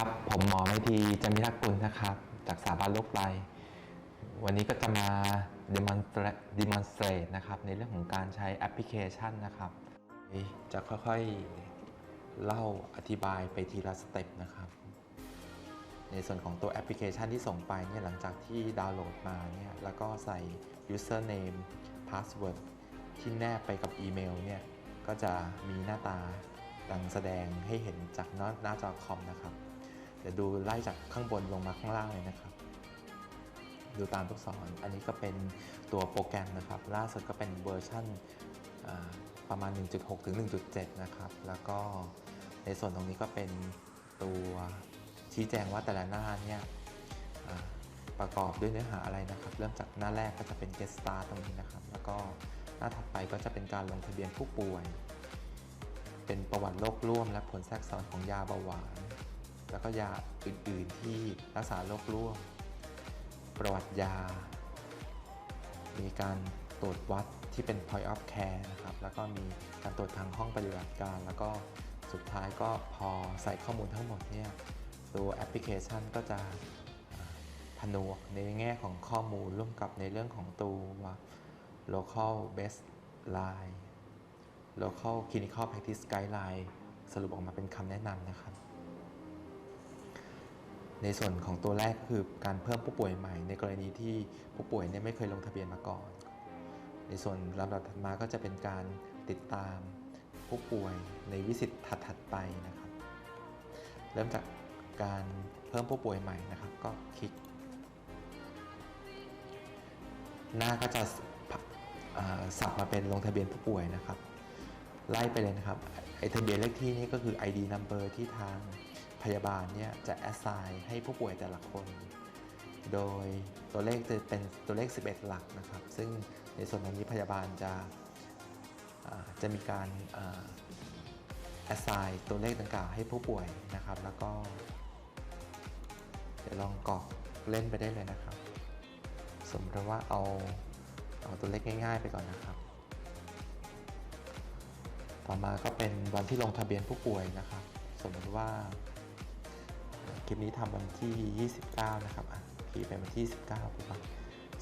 ครับ ผมหมอไมตรีจันมิทักกุลนะครับ จากสถาบันโรคไตวันนี้ก็จะมา demonstrate นะครับ ในเรื่องของการใช้แอปพลิเคชันนะครับ จะค่อยๆ เล่าอธิบายไปทีละสเต็ปนะครับ ในส่วนของตัวแอปพลิเคชันที่ส่งไปเนี่ยหลังจากที่ดาวน์โหลดมาเนี่ยแล้วก็ใส่ username password ที่แนบไปกับอีเมลเนี่ยก็จะมีหน้าตาดังแสดงให้เห็นจากหน้าจอคอมนะครับ ดี๋ยวดูไล่จากข้างบนลงมาข้างล่างเลยนะครับ ดูตามลูกศรอันนี้ก็เป็นตัวโปรแกรมนะครับ ล่าสุดก็เป็นเวอร์ชันอ่าประมาณ 1.6 ถึง 1.7 นะครับ แล้วก็ในส่วนตรงนี้ก็เป็นตัวชี้แจงว่าแต่ละหน้าเนี่ยประกอบด้วยเนื้อหาอะไรนะครับ เริ่มจากหน้าแรกก็จะเป็น get start ตรงนี้นะครับ แล้วก็หน้าถัดไปก็จะเป็นการลงทะเบียนผู้ป่วย เป็นประวัติโรคร่วมและผลแทรกซ้อนของยาเบาหวาน แล้วก็ยาอื่น ๆ ที่รักษาโรคร่วม ประวัติยา มีการตรวจวัดที่เป็น point of care นะครับ แล้วก็มีการตรวจทางห้องปฏิบัติการ แล้วก็สุดท้ายก็พอใส่ข้อมูลทั้งหมดเนี่ยตัวแอปพลิเคชันก็จะผนวกในแง่ของข้อมูลร่วมกับในเรื่องของตัว local baseline local clinical practice guideline สรุปออกมาเป็นคำแนะนำนะครับ ในส่วนของตัวแรกคือการเพิ่มผู้ป่วยใหม่ ในกรณีที่ผู้ป่วยเนี่ยไม่เคยลงทะเบียนมาก่อน ในส่วนลำดับถัดมาก็จะเป็นการติดตามผู้ป่วยในวิสิตถัดๆไปนะครับ เริ่มจากการเพิ่มผู้ป่วยใหม่นะครับ ก็คลิก หน้าก็จะสับมาเป็นลงทะเบียนผู้ป่วยนะครับ ไล่ไปเลยนะครับไอทะเบียนเลขที่นี่ก็คือ ID number ที่ทาง พยาบาลเนี่ยจะ assign ให้ผู้ป่วยแต่ละคน โดยตัวเลขจะเป็นตัวเลข 11 หลักนะครับ ซึ่งในส่วนตรงนี้พยาบาลจะจะมีการอ่า assign ตัวเลขดังกล่าวให้ผู้ป่วยนะครับ แล้วก็ เดี๋ยวลองกรอกเล่นไปได้เลยนะครับ สมมติว่าเอาเอาตัวเลขง่ายๆไปก่อนนะครับ ต่อมาก็เป็นวันที่ลงทะเบียนผู้ป่วยนะครับ สมมติว่า คลิปนี้ทำวันที่ 29 นะครับอะคีย์ไปวันที่ 19ปุ๊บอะ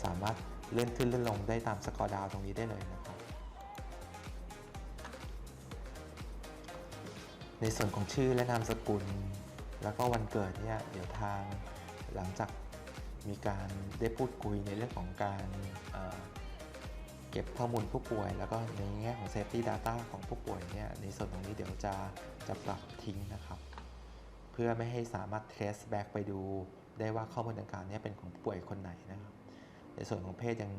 สามารถเลื่อนขึ้นเลื่อนลงได้ตามสกอร์ดาวตรงนี้ได้เลยนะครับ ในส่วนของชื่อและนามสกุล แล้วก็วันเกิดเนี่ยเดี๋ยวทางหลังจากมีการได้พูดคุยในเรื่องของการเอ่อเก็บข้อมูลผู้ป่วย แล้วก็ในแง่ของ Safety Data ของผู้ป่วยเนี่ยในส่วนตรงนี้เดี๋ยวจะจะปรับทิ้งนะครับ เพื่อไม่ให้สามารถ trace back ไปดูได้ว่าข้อมูลดังกล่าวนี้เป็นของผู้ป่วยคนไหนนะครับ ในส่วนของเพศยัง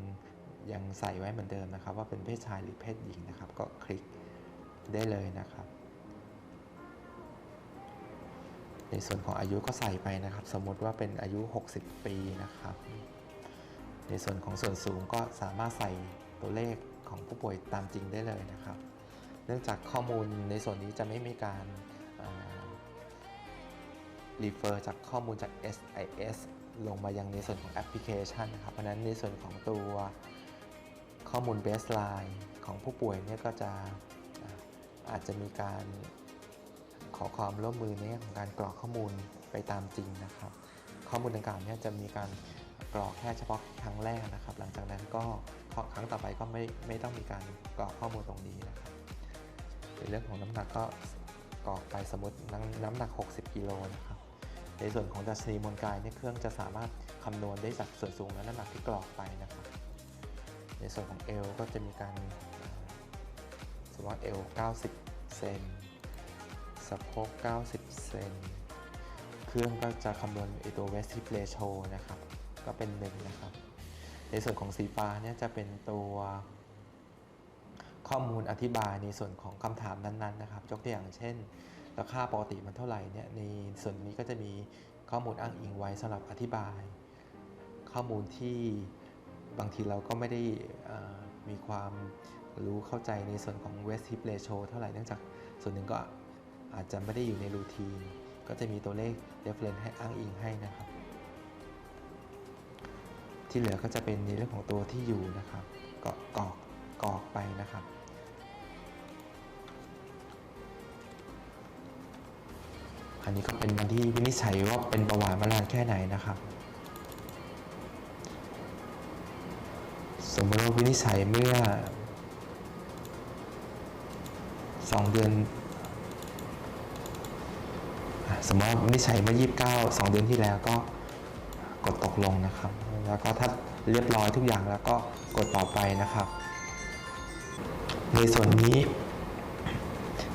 ยังใส่ไว้เหมือนเดิมนะครับ ว่าเป็นเพศชายหรือเพศหญิงนะครับ ก็คลิกได้เลยนะครับ ในส่วนของอายุก็ใส่ไปนะครับ สมมติว่าเป็นอายุ 60 ปีนะครับ ในส่วนของส่วนสูงก็สามารถใส่ตัวเลขของผู้ป่วยตามจริงได้เลยนะครับ เนื่องจากข้อมูลในส่วนนี้จะไม่มีการรี เฟอร์จากข้อมูลจาก SIS ลงมายังในส่วนของแอปพลิเคชันนะครับ เพราะนั้นในส่วนของตัวข้อมูล baseline ของผู้ป่วยเนี่ยก็จะอาจจะมีการขอความร่วมมือในเรื่องของการกรอกข้อมูลไปตามจริงนะครับ ข้อมูลดังกล่าวเนี่ยจะมีการกรอกแค่เฉพาะครั้งแรกนะครับ หลังจากนั้นก็ครั้งต่อไปก็ไม่ไม่ต้องมีการกรอกข้อมูลตรงนี้นะครับในเรื่องของน้ำหนักก็กรอกไปสมมติน้ำน้ำหนัก 60กิโลนะครับ ในส่วนของดัชนีมวลกายเนี่ยเครื่องจะสามารถคำนวณได้จากส่วนสูงและน้ำหนักที่กรอกไปนะครับในส่วนของเอวก็จะมีการเอ่อสมมติว่าเอว90 เซนสะโพก90 เซนเครื่องก็จะคำนวณไอตัว Vestive Ratio นะครับ ก็เป็น1นะครับ ในส่วนของสีฟ้าเนี่ยจะเป็นตัวข้อมูลอธิบายในส่วนของคำถามนั้นๆนะครับยกตัวอย่างเช่น ราคาปกติมันเท่าไหร่เนี่ยในส่วนนี้ก็จะมีข้อมูลอ้างอิงไว้สำหรับอธิบาย ข้อมูลที่บางทีเราก็ไม่ได้มีความรู้เข้าใจในส่วนของ Vestive Ratio เท่าไหร่เนื่องจากส่วนหนึ่งก็อาจจะไม่ได้อยู่ในรูทีน ก็จะมีตัวเลข reference ให้อ้างอิงให้นะครับ ที่เหลือก็จะเป็นในเรื่องของตัวที่อยู่นะครับก็กรอกกรอกไปนะครับ อันนี้ก็เป็นวันที่วินิจฉัยว่าเป็นเบาหวานมานานแค่ไหนนะครับสมมติว่าวินิจฉัยเมื่อสองเดือนสมมติว่าวินิจฉัยเมื่อ 29 2 เดือนที่แล้วก็กดตกลงนะครับ แล้วก็ถ้าเรียบร้อยทุกอย่างแล้วก็กดต่อไปนะครับ ในส่วนนี้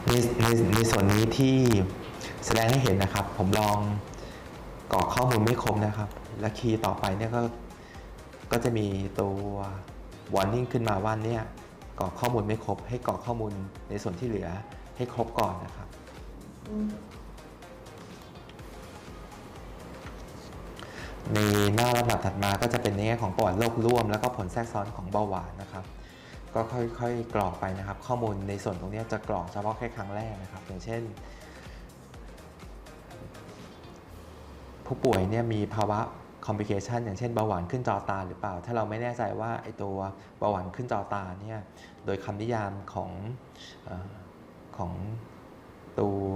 ในในในส่วนนี้ที่ แสดงให้เห็นนะครับ ผมลองกรอกข้อมูลไม่ครบนะครับ และคีย์ต่อไปเนี่ยก็ก็จะมีตัว warning ขึ้นมาว่าเนี่ยกรอกข้อมูลไม่ครบ ให้กรอกข้อมูลในส่วนที่เหลือให้ครบก่อนนะครับ ในหน้าลำดับถัดมาก็จะเป็นในแง่ของประวัติโรคร่วม แล้วก็ผลแทรกซ้อนของเบาหวานนะครับ ก็ค่อยๆกรอกไปนะครับ ข้อมูลในส่วนตรงนี้จะกรอกเฉพาะแค่ครั้งแรกนะครับ อย่างเช่น ผู้ป่วยเนี่ยมีภาวะ complication อย่างเช่นเบาหวานขึ้นจอตาหรือเปล่า ถ้าเราไม่แน่ใจว่าไอตัวเบาหวานขึ้นจอตาเนี่ยโดยคำนิยามของอของตัว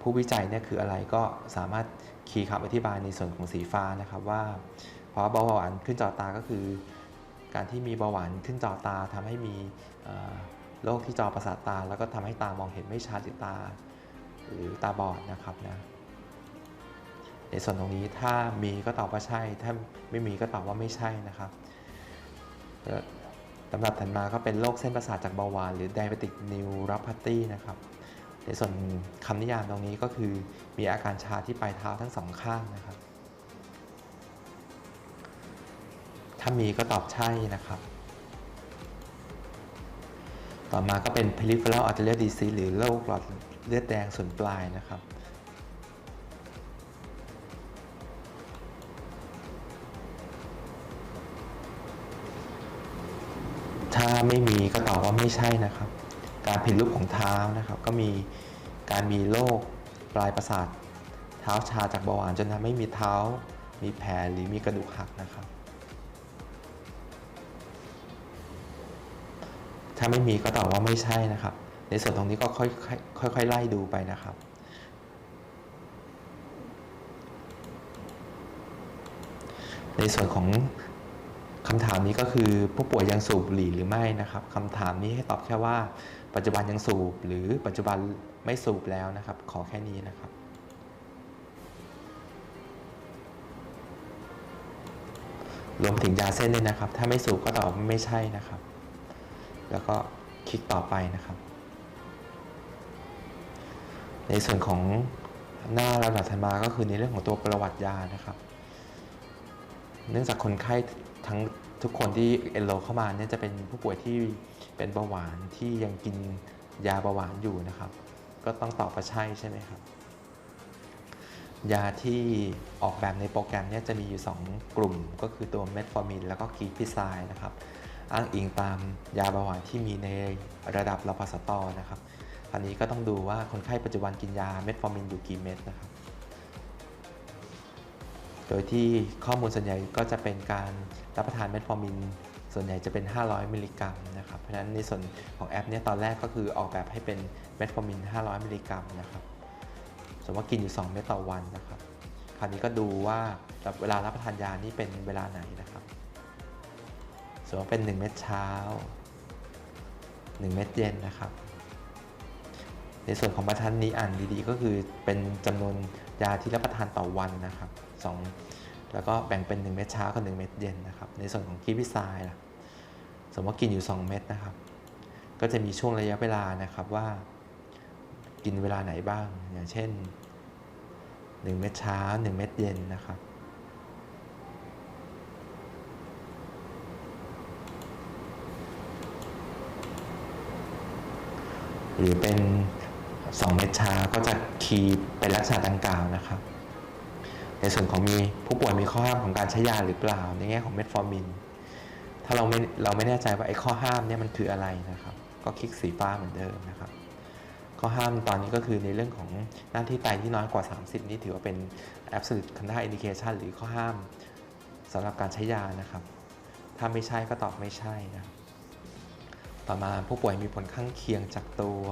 ผู้วิจัยเนี่ยคืออะไรก็สามารถคีย์คำอธิบายในส่วนของสีฟ้านะครับว่าภาวะเบาหวานขึ้นจอตาก็คือ การที่มีเบาหวานขึ้นจอตาทำให้มีโรคที่จอประสาทตา แล้วก็ทำให้ตามองเห็นไม่ชัดหรือตา หรือตาบอดนะครับนะ ในส่วนตรงนี้ถ้ามีก็ตอบว่าใช่ ถ้าไม่มีก็ตอบว่าไม่ใช่นะครับลำดับถัดมาก็เป็นโรคเส้นประสาทจากเบาหวานหรือ diabetic neuropathy นะครับ ในส่วนคำนิยามตรงนี้ก็คือมีอาการชาที่ปลายเท้าทั้งสองข้างนะครับ ถ้ามีก็ตอบใช่นะครับ ต่อมาก็เป็น peripheral arterial disease หรือโรคหลอดเลือดแดงส่วนปลายนะครับ ไม่มีก็ตอบว่าไม่ใช่นะครับ การผิดรูปของเท้านะครับ ก็มีการมีโรคปลายประสาท เท้าชาจากเบาหวานจนทำให้มีเท้า มีแผลหรือมีกระดูกหักนะครับ ถ้าไม่มีก็ตอบว่าไม่ใช่นะครับ ในส่วนตรงนี้ก็ค่อยๆค่อยๆไล่ดูไปนะครับในส่วนของ คำถามนี้ก็คือผู้ป่วยยังสูบบุหรี่หรือไม่นะครับคำถามนี้ให้ตอบแค่ว่า ปัจจุบันยังสูบหรือปัจจุบันไม่สูบแล้วนะครับ ขอแค่นี้นะครับรวมถึงยาเส้นด้วยนะครับ ถ้าไม่สูบก็ตอบไม่ใช่นะครับ แล้วก็คลิกต่อไปนะครับ ในส่วนของหน้าระดับถัดมาก็คือในเรื่องของตัวประวัติยานะครับ เนื่องจากคนไข้ ทั้งทุกคนที่เอนโรเข้ามาเนี่ยจะเป็นผู้ป่วยที่เป็นเบาหวานที่ยังกินยาเบาหวานอยู่นะครับ ก็ต้องตอบว่าใช่ใช่ไหมครับ ยาที่ออกแบบในโปรแกรมเนี่ยจะมีอยู่ 2 กลุ่มก็คือตัวเมทฟอร์มินแล้วก็กีพิไซนะครับ อ้างอิงตามยาเบาหวานที่มีในระดับรพสตนะครับอันนี้ก็ต้องดูว่าคนไข้ปัจจุบันกินยาเมทฟอร์มินอยู่กี่เม็ดนะครับ โดยที่ข้อมูลส่วนใหญ่ก็จะเป็นการรับประทานเมทฟอร์มิน ส่วนใหญ่จะเป็น 500 มิลลิกรัมนะครับ เพราะฉะนั้นในส่วนของแอปเนี่ยตอนแรกก็คือออกแบบให้เป็นเมทฟอร์มิน 500 มิลลิกรัมนะครับสมมติว่ากินอยู่ 2 เม็ดต่อวันนะครับ คราวนี้ก็ดูว่าเวลารับประทานยานี่เป็นเวลาไหนนะครับสมมติว่าเป็น 1 เม็ดเช้า 1 เม็ดเย็นนะครับ ในส่วนของบรรทัดนี้อ่านดีๆ ก็คือเป็นจำนวน ยาที่รับประทานต่อวันนะครับสองแล้วก็แบ่งเป็น 1 เม็ดเช้ากับ1เม็ดเย็นนะครับ ในส่วนของกีพิซายล่ะสมมติว่ากินอยู่ 2 เม็ดนะครับ ก็จะมีช่วงระยะเวลานะครับว่า กินเวลาไหนบ้าง อย่างเช่น 1 เม็ดเช้า 1 เม็ดเย็นนะครับหรือเป็น 2 เม็ดชาก็จะคีย์เป็นลักษณะดังกล่าวนะครับ ในส่วนของมีผู้ป่วยมีข้อห้ามของการใช้ยาหรือเปล่า ในแง่ของเมทฟอร์มิน ถ้าเราไม่เราไม่แน่ใจว่าไอ้ข้อห้ามเนี่ยมันคืออะไรนะครับ ก็คลิกสีฟ้าเหมือนเดิมนะครับ ข้อห้ามตอนนี้ก็คือในเรื่องของหน้าที่ไตที่น้อยกว่า 30 นี่ถือว่าเป็น absolute counter indication หรือข้อห้ามสำหรับการใช้ยานะครับ ถ้าไม่ใช่ก็ตอบไม่ใช่นะครับ ต่อมาผู้ป่วยมีผลข้างเคียงจากตัว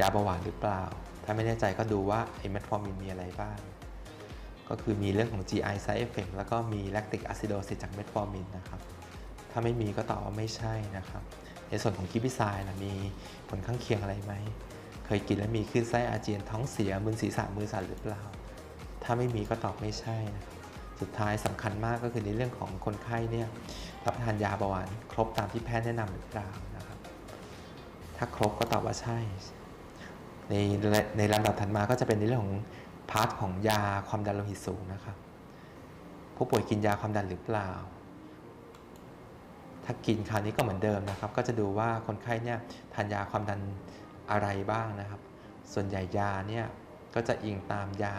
ยาเบาหวานหรือเปล่า ถ้าไม่แน่ใจก็ดูว่าไอเมทฟอร์มินมีอะไรบ้าง ก็คือมีเรื่องของ GI side effect แล้วก็มี lactic acidosis จากเมทฟอร์มินนะครับ ถ้าไม่มีก็ตอบว่าไม่ใช่นะครับ ในส่วนของกิบิไซน์ล่ะมีผลข้างเคียงอะไรไหม เคยกินแล้วมีขึ้นไส้อาเจียนท้องเสียมึนศีรษะมือสั่นหรือเปล่า ถ้าไม่มีก็ตอบไม่ใช่นะครับสุดท้ายสำคัญมากก็คือในเรื่องของคนไข้เนี่ยรับประทานยาเบาหวานครบตามที่แพทย์แนะนำหรือเปล่า ถ้าครบก็ตอบว่าใช่ ในในลำดับถัดมาก็จะเป็นในเรื่องของพาร์ทของยาความดันโลหิตสูงนะครับ ผู้ป่วยกินยาความดันหรือเปล่า ถ้ากินคราวนี้ก็เหมือนเดิมนะครับ ก็จะดูว่าคนไข้เนี่ยทานยาความดันอะไรบ้างนะครับ ส่วนใหญ่ยาเนี่ยก็จะอิงตามยา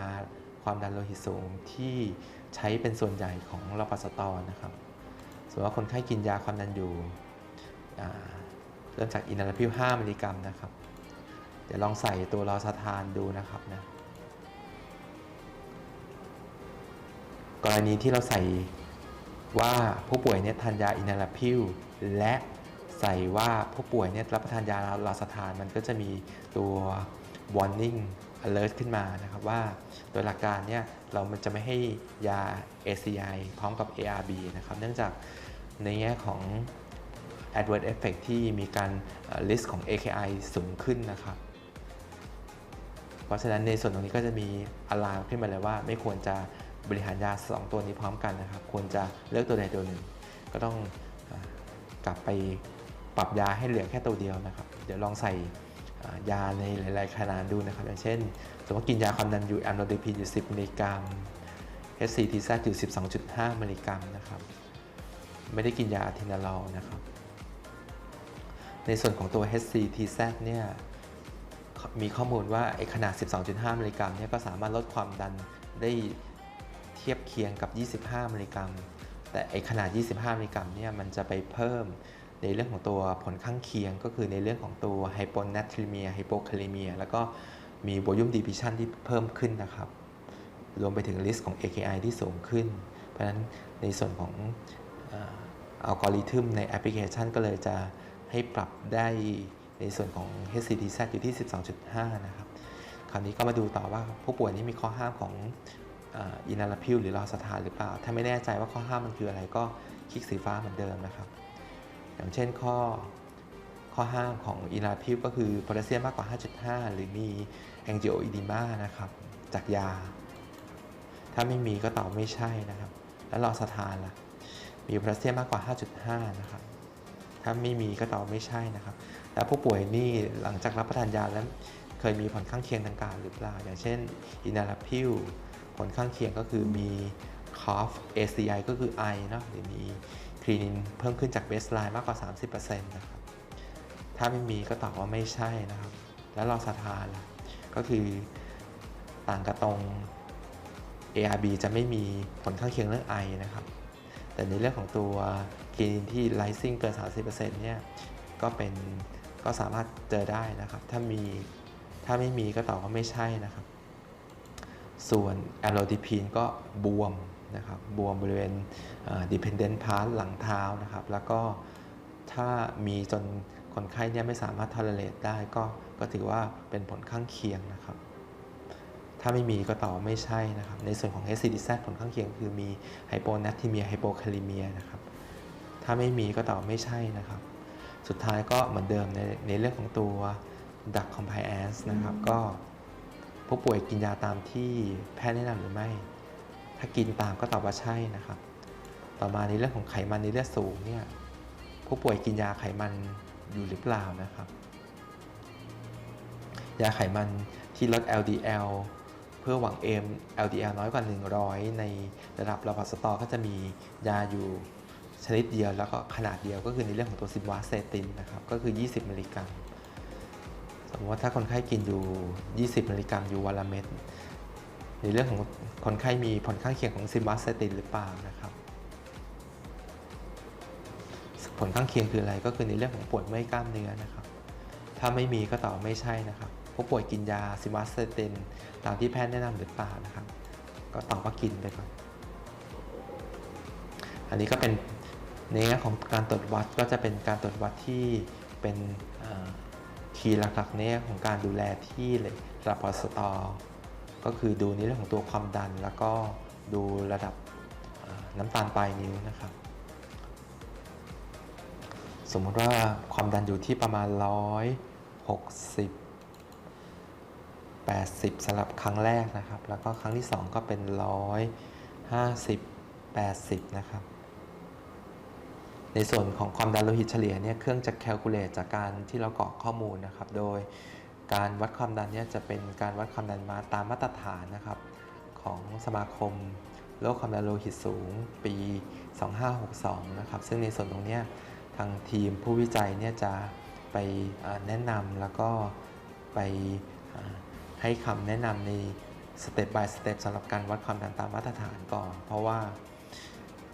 ความดันโลหิตสูงที่ใช้เป็นส่วนใหญ่ของรปสตนะครับ ส่วนว่าคนไข้กินยาความดันอยู่ เริ่มจากอินาลพิว5มิลลิกรัมนะครับ เดี๋ยวลองใส่ตัวลอสทานดูนะครับนะกรณีที่เราใส่ว่าผู้ป่วยเนี่ยทานยาอินาลพิวและใส่ว่าผู้ป่วยเนี่ยรับประทานยาลาสทานมันก็จะมีตัว warning alert ขึ้นมานะครับว่าโดยหลักการเนี่ยเรามันจะไม่ให้ยา ACI พร้อมกับ ARB นะครับ เนื่องจากในแง่ของ adverse effect ที่มีการ list ของ AKI สูงขึ้นนะครับ เพราะฉะนั้นในส่วนตรงนี้ก็จะมีอะลามขึ้นมาเลยว่า ไม่ควรจะบริหารยา 2 ตัวนี้พร้อมกันนะครับ ควรจะเลือกตัวใดตัวหนึ่ง ก็ต้องกลับไปปรับยาให้เหลือแค่ตัวเดียวนะครับ เดี๋ยวลองใส่ยาในหลาย ๆ ขนาดดูนะครับ อย่างเช่น สมมติกินยาความดันอยู่แอมโลดิพินอยู่ 10 มิลลิกรัม HCTZ อยู่ 12.5 มิลลิกรัมนะครับ ไม่ได้กินยาอะทินาลอลนะครับ ในส่วนของตัว HCTZ เนี่ยมีข้อมูลว่าไอ้ขนาด 12.5 มิลลิกรัมเนี่ยก็สามารถลดความดันได้เทียบเคียงกับ 25 มิลลิกรัม แต่ไอ้ขนาด 25 มิลลิกรัมเนี่ยมันจะไปเพิ่มในเรื่องของตัวผลข้างเคียงก็คือในเรื่องของตัวไฮโปนัทริเมียไฮโปคาลิเมียแล้วก็มีโวลูมดีพิชันที่เพิ่มขึ้นนะครับ รวมไปถึงลิสต์ของ AKI ที่สูงขึ้น เพราะฉะนั้นในส่วนของอัลกอริทึมในแอปพลิเคชันก็เลยจะ ให้ปรับได้ในส่วนของ HCTZ อยู่ที่ 12.5 นะครับ คราวนี้ก็มาดูต่อว่าผู้ป่วยนี้มีข้อห้ามของอินาลาพิวหรือลอสทานหรือเปล่า ถ้าไม่แน่ใจว่าข้อห้ามมันคืออะไรก็คลิกสีฟ้าเหมือนเดิมนะครับ อย่างเช่นข้อข้อห้ามของอินาลาพิวก็คือโพแทสเซียมมากกว่า 5.5 หรือมีแองจิโออิดิมานะครับ จากยา ถ้าไม่มีก็ตอบไม่ใช่นะครับ แล้วลอสทานล่ะ มีโพแทสเซียมมากกว่า 5.5 นะครับ ถ้าไม่มีก็ตอบไม่ใช่นะครับ แล้วผู้ป่วยนี่หลังจากรับประทานยาแล้วเคยมีผลข้างเคียงต่างๆหรือเปล่า อย่างเช่นอินาลาพิวผลข้างเคียงก็คือมี cough ACI ก็คือไอเนาะหรือมีคลีนินเพิ่มขึ้นจากเบสไลน์มากกว่า 30%นะครับถ้าไม่มีก็ตอบว่าไม่ใช่นะครับ แล้วลอสทานล่ะก็คือต่างกับตรง ARB จะไม่มีผลข้างเคียงเรื่องไอนะครับ แต่ในเรื่องของตัวคลีนินที่ไลซิ่งเกิน 30%เนี่ยก็เป็นก็สามารถเจอได้นะครับ ถ้ามีถ้าไม่มีก็ตอบว่าไม่ใช่นะครับ ส่วนแอโลดิพีนก็บวมนะครับบวมบริเวณ dependent part หลังเท้านะครับ แล้วก็ถ้ามีจนคนไข้เนี่ยไม่สามารถ tolerate ได้ก็ก็ถือว่าเป็นผลข้างเคียงนะครับ ถ้าไม่มีก็ตอบไม่ใช่นะครับ ในส่วนของ HCDZ ผลข้างเคียงคือมีไฮโปนัททิเมียไฮโปคาลิเมียนะครับ ถ้าไม่มีก็ตอบไม่ใช่นะครับ สุดท้ายก็เหมือนเดิมในในเรื่องของตัว drug compliance นะครับ ก็ผู้ป่วยกินยาตามที่แพทย์แนะนำหรือไม่ ถ้ากินตามก็ตอบว่าใช่นะครับ ต่อมาในเรื่องของไขมันในเลือดสูงเนี่ย ผู้ป่วยกินยาไขมันอยู่หรือเปล่านะครับ ยาไขมันที่ลด LDL เพื่อหวังเอม LDL น้อยกว่า 100 ในระดับระบาดสตอก็จะมียาอยู่ชนิดเดียวแล้วก็ขนาดเดียวก็คือในเรื่องของตัวซินวาเซตินนะครับก็คือ 20 มิลลิกรัมสมมติว่าถ้าคนไข้กินอยู่ 20 มิลลิกรัมอยู่วันละเม็ดในเรื่องของคนไข้มีผลข้างเคียงของซินวาเซตินหรือเปล่านะครับ ผลข้างเคียงคืออะไรก็คือในเรื่องของปวดเมื่อยกล้ามเนื้อนะครับ ถ้าไม่มีก็ตอบไม่ใช่นะครับ ผู้ป่วยกินยาซิมาสเตตินตามที่แพทย์แนะนำหรือเปล่านะครับ ก็ตอบว่ากินไปก่อน อันนี้ก็เป็นในแง่ของการตรวจวัดก็จะเป็นการตรวจวัดที่เป็นคีย์หลักๆเนี่ของการดูแลที่ระดับปสตอก็คือดูในเรื่องของตัวความดัน แล้วก็ดูระดับน้ำตาลปลายนิ้วนะครับ สมมติว่าความดันอยู่ที่ประมาณ 160 80สำหรับครั้งแรกนะครับ แล้วก็ครั้งที่ 2 ก็เป็น 150 80 นะครับ ในส่วนของความดันโลหิตเฉลี่ยเนี่ยเครื่องจะแคลคูลเลตจากการที่เรากรอกข้อมูลนะครับ โดยการวัดความดันเนี่ยจะเป็นการวัดความดันมาตามมาตรฐานนะครับ ของสมาคมโรคความดันโลหิตสูงปี 2562 นะครับ ซึ่งในส่วนตรงนี้ทางทีมผู้วิจัยเนี่ยจะไปแนะนำแล้วก็ไป ให้คำแนะนำในสเต็ป by สเต็ปสำหรับการวัดความดันตามมาตรฐานก่อน เพราะว่า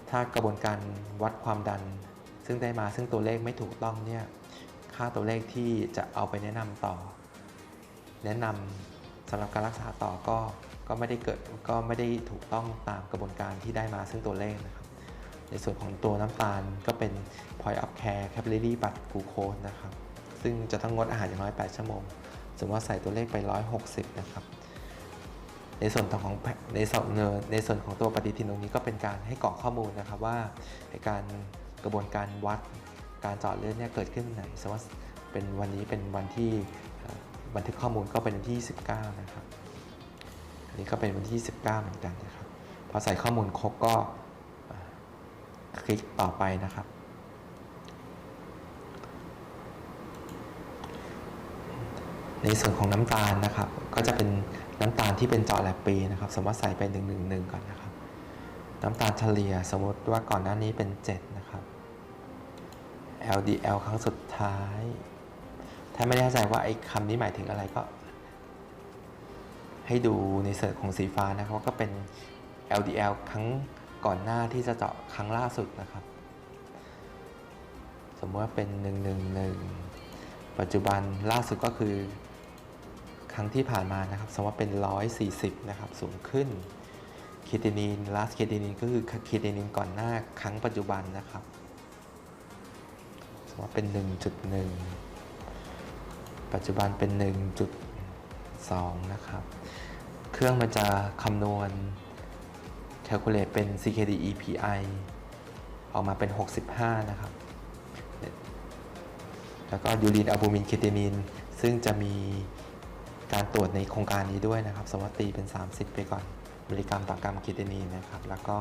ถ้ากระบวนการวัดความดัน ซึ่งได้มาซึ่งตัวเลขไม่ถูกต้องเนี่ยค่าตัวเลขที่จะเอาไปแนะนำต่อ แนะนำสำหรับการรักษาต่อก็ก็ไม่ได้เกิดก็ไม่ได้ถูกต้องตามกระบวนการที่ได้มาซึ่งตัวเลขนะครับ ในส่วนของตัวน้ำตาลก็เป็น point of care capillary blood glucose นะครับ ซึ่งจะต้องงดอาหารอย่างน้อย 8 ชั่วโมง สมมติว่าใส่ตัวเลขไป 160 นะครับ ในส่วนของในส่วนในส่วนของตัวปฏิทินตรงนี้ก็เป็นการให้กรอกข้อมูลนะครับว่าในการกระบวนการวัดการจาะเลือดเนี่ยเกิดขึ้นไหนสมมติว่าเป็นวันนี้เป็นวันที่บันทึกข้อมูลก็เป็นวันที่ 19 นะครับ อันนี้ก็เป็นวันที่ 19 เหมือนกันนะครับ พอใส่ข้อมูลครบก็คลิกต่อไปนะครับ ในส่วนของน้ำตาลนะครับ ก็จะเป็นน้ำตาลที่เป็นเจาะแลบปีนะครับ สมมติว่าใส่ไป111ก่อนนะครับ น้ำตาลเฉลี่ยสมมติว่าก่อนหน้านี้เป็น 7 นะครับ LDL ครั้งสุดท้าย ถ้าไม่แน่ใจว่าไอ้คำนี้หมายถึงอะไรก็ ให้ดูในสิร์ชของสีฟ้านะครับก็เป็น LDL ครั้งก่อนหน้าที่จะเจาะครั้งล่าสุดนะครับ สมมติว่าเป็น 111 ปัจจุบันล่าสุดก็คือ ครั้งที่ผ่านมานะครับสมมติเป็น 140 นะครับ สูงขึ้นคีเตนิน last คีเตนินก็คือคีเตนินก่อนหน้าครั้งปัจจุบันนะครับ สมมติว่าเป็น 1.1 ปัจจุบันเป็น 1.2 นะครับ เครื่องมันจะคำนวณ calculate เป็น CKD EPI ออกมาเป็น 65 นะครับ แล้วก็ยูรินอัลบูมินเคเทนินซึ่งจะมี การตรวจในโครงการนี้ด้วยนะครับสมมติตีเป็น 30 ไปก่อนมิลลิกรัมต่อกรัมเคเทนินนะครับ แล้วก็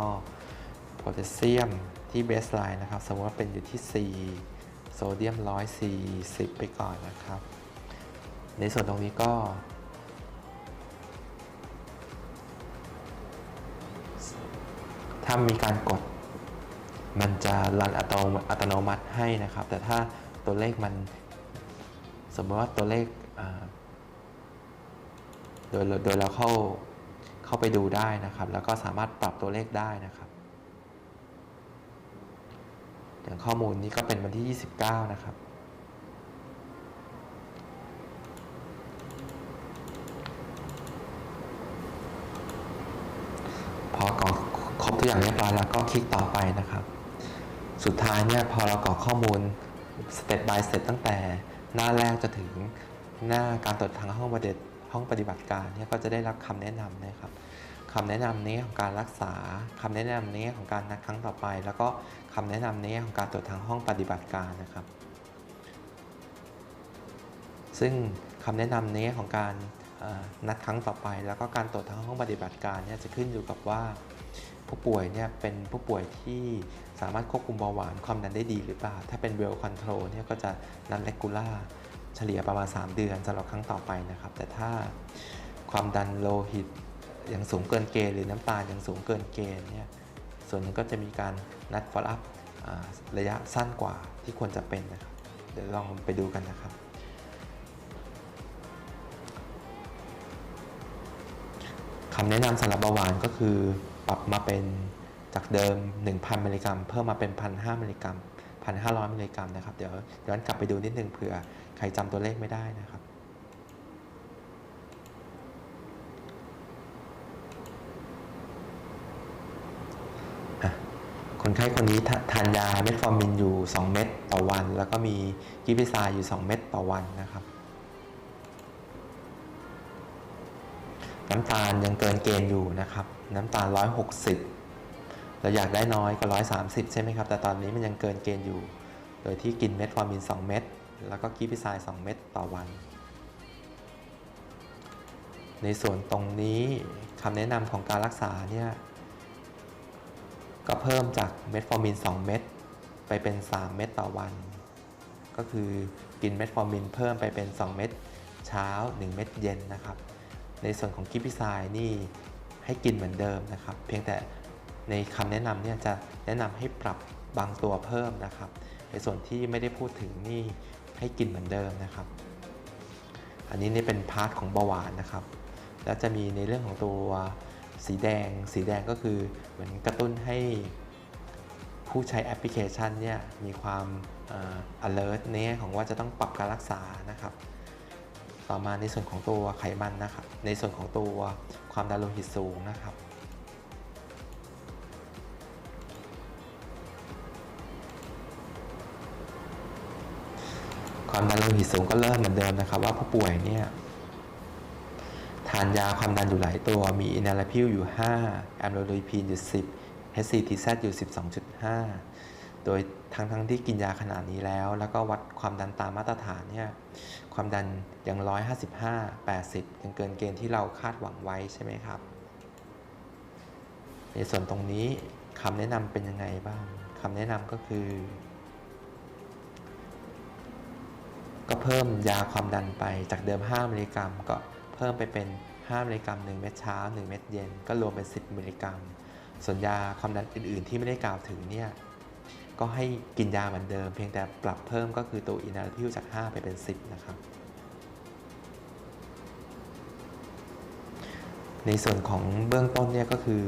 โพแทสเซียมที่เบสไลน์นะครับ สมมติว่าเป็นอยู่ที่ 4 โซเดียม 140 ไปก่อนนะครับ ในส่วนตรงนี้ก็ถ้ามีการกดมันจะรันอัตโนมัติให้นะครับ แต่ถ้าตัวเลขมัน สมมติว่าตัวเลข โดยโดยเราเข้าเข้าไปดูได้นะครับ แล้วก็สามารถปรับตัวเลขได้นะครับอย่างข้อมูลนี้ก็เป็นวันที่ 29 นะครับพอกรอกครบทุกอย่างเรียบร้อยแล้วก็คลิกต่อไปนะครับ สุดท้ายเนี่ยพอเรากรอกข้อมูลสเต็ป by สเต็ปตั้งแต่หน้าแรกจะถึงหน้าการตรวจทางห้องปฏิบัติ ห้องปฏิบัติการเนี่ยก็จะได้รับคำแนะนำนะครับคำแนะนำนี้ของการรักษาคำแนะนำนี้ของการนัดครั้งต่อไป แล้วก็คำแนะนำนี้ของการตรวจทางห้องปฏิบัติการนะครับ ซึ่งคำแนะนำนี้ของการนัดครั้งต่อไป แล้วก็การตรวจทางห้องปฏิบัติการเนี่ยจะขึ้นอยู่กับว่า ผู้ป่วยเนี่ยเป็นผู้ป่วยที่สามารถควบคุมเบาหวานความดันได้ดีหรือเปล่า ถ้าเป็น well control เนี่ยก็จะนัน regular เฉลี่ยประมาณ 3 เดือนสำหรับครั้งต่อไปนะครับ แต่ถ้าความดันโลหิตยังสูงเกินเกณฑ์หรือน้ำตาลยังสูงเกินเกณฑ์เนี่ยส่วนหนึ่งก็จะมีการนัด follow up อ่าระยะสั้นกว่าที่ควรจะเป็นนะครับ เดี๋ยวลองไปดูกันนะครับ คำแนะนำสำหรับเบาหวานก็คือปรับมาเป็นจากเดิม 1,000 มิลลิกรัม เพิ่มมาเป็น 1,500 มิลลิกรัม 1,500 มิลลิกรัมนะครับ เดี๋ยวย้อนกลับไปดูนิดนึงเผื่อใครจำตัวเลขไม่ได้นะครับคนไข้คนนี้ทานยาเมทฟอร์มินอยู่ 2 เม็ดต่อวัน แล้วก็มีกิพิซาอยู่ 2 เม็ดต่อวันนะครับ น้ำตาลยังเกินเกณฑ์อยู่นะครับ น้ำตาล 160 เราอยากได้น้อยกว่า 130 ใช่ไหมครับ แต่ตอนนี้มันยังเกินเกณฑ์อยู่ โดยที่กินเม็ดฟอร์มิน 2 เม็ด แล้วก็กีพิซาย 2 เม็ดต่อวัน ในส่วนตรงนี้คำแนะนำของการรักษาเนี่ย ก็เพิ่มจากเม็ดฟอร์มิน 2 เม็ดไปเป็น 3 เม็ดต่อวัน ก็คือกินเม็ดฟอร์มินเพิ่มไปเป็น 2 เม็ดเช้า 1 เม็ดเย็นนะครับ ในส่วนของกิพิซายนี่ให้กินเหมือนเดิมนะครับ เพียงแต่ ในคำแนะนำเนี่ยจะแนะนำให้ปรับบางตัวเพิ่มนะครับ ในส่วนที่ไม่ได้พูดถึงนี่ให้กินเหมือนเดิมนะครับ อันนี้นี่เป็นพาร์ทของเบาหวานนะครับ แล้วจะมีในเรื่องของตัวสีแดง สีแดงก็คือเหมือนกระตุ้นให้ผู้ใช้แอปพลิเคชันเนี่ยมีความอ alert ในแง่ของว่าจะต้องปรับการรักษานะครับ ต่อมาในส่วนของตัวไขมันนะครับ ในส่วนของตัวความดันโลหิตสูงนะครับ ความดันโลหิตสูงก็เริ่มเหมือนเดิมนะครับ ว่าผู้ป่วยเนี่ยทานยาความดันอยู่หลายตัว มีอินาลาพิลอยู่ 5 แอมโลโดพีนอยู่ 10 HCTZ อยู่ 12.5 โดยทั้งทั้งที่กินยาขนาดนี้แล้ว แล้วก็วัดความดันตามมาตรฐานเนี่ย ความดันยัง 155 80 ยังเกินเกณฑ์ที่เราคาดหวังไว้ใช่ไหมครับ ในส่วนตรงนี้คำแนะนำเป็นยังไงบ้าง คำแนะนำก็คือ ก็เพิ่มยาความดันไปจากเดิม 5 มิลลิกรัม ก็เพิ่มไปเป็น 5 มิลลิกรัม 1 เม็ดเช้า 1 เม็ดเย็น ก็รวมเป็น 10 มิลลิกรัม ส่วนยาความดันอื่น ๆ ที่ไม่ได้กล่าวถึงเนี่ยก็ให้กินยาเหมือนเดิม เพียงแต่ปรับเพิ่มก็คือตัวอินาลพิวจาก 5 ไปเป็น 10 นะครับ ในส่วนของเบื้องต้นเนี่ยก็คือ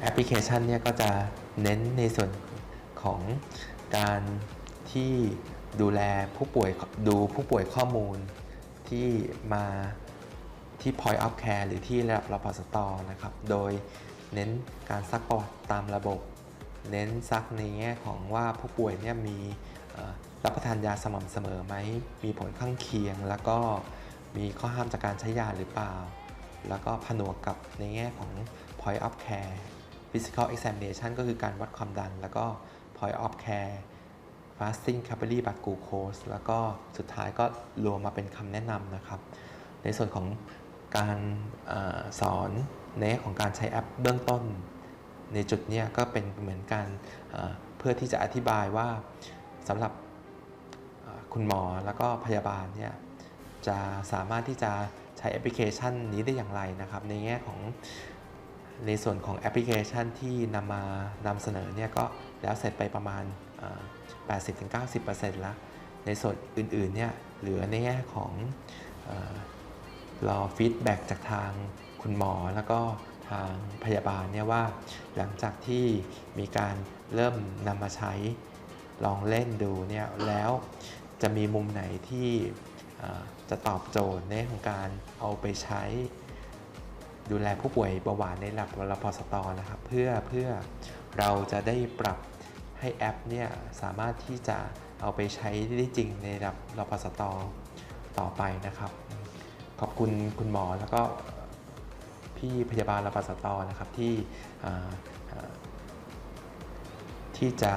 แอปพลิเคชันเนี่ยก็จะเน้นในส่วนของการที่ ดูแลผู้ป่วยดูผู้ป่วยข้อมูลที่มาที่ point of care หรือที่ระดับรพสตนะครับ โดยเน้นการซักประวัติตามระบบ เน้นซักในแง่ของว่าผู้ป่วยเนี่ยมีรับประทานยาสม่ำเสมอไหม มีผลข้างเคียง แล้วก็มีข้อห้ามจากการใช้ยาหรือเปล่า แล้วก็ผนวกกับในแง่ของ point of care physical examination ก็คือการวัดความดัน แล้วก็ point of care fasting calorie blood glucose แล้วก็สุดท้ายก็รวมมาเป็นคำแนะนำนะครับ ในส่วนของการอสอนในแง่ของการใช้แอปเบื้องต้น ในจุดนี้ก็เป็นเหมือนการเพื่อที่จะอธิบายว่าสำหรับคุณหมอแล้วก็พยาบาลเนี่ยจะสามารถที่จะใช้แอปพลิเคชันนี้ได้อย่างไรนะครับ ในแง่ของในส่วนของแอปพลิเคชันที่นำมานำเสนอเนี่ยก็แล้วเสร็จไปประมาณ 80-90%แล้ว ในส่วนอื่นๆเนี่ยเหลือในแง่ของเออรอฟีดแบ็กจากทางคุณหมอแล้วก็ทางพยาบาลเนี่ยว่าหลังจากที่มีการเริ่มนำมาใช้ลองเล่นดูเนี่ยแล้วจะมีมุมไหนที่จะตอบโจทย์ในของการเอาไปใช้ดูแลผู้ป่วยเบาหวานในระดับรพสตนะครับเพื่อเพื่อเราจะได้ปรับ ให้แอปเนี่ยสามารถที่จะเอาไปใช้ได้จริงในระดับรพสตต่อไปนะครับ ขอบคุณคุณหมอแล้วก็พี่พยาบาลรพสตนะครับที่ที่จะ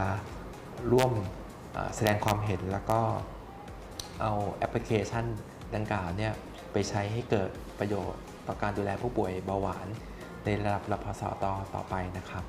ร่วมแสดงความเห็นแล้วก็เอาแอปพลิเคชันดังกล่าวเนี่ยไปใช้ให้เกิดประโยชน์ต่อการดูแลผู้ป่วยเบาหวานในระดับรพสตต่อไปนะครับ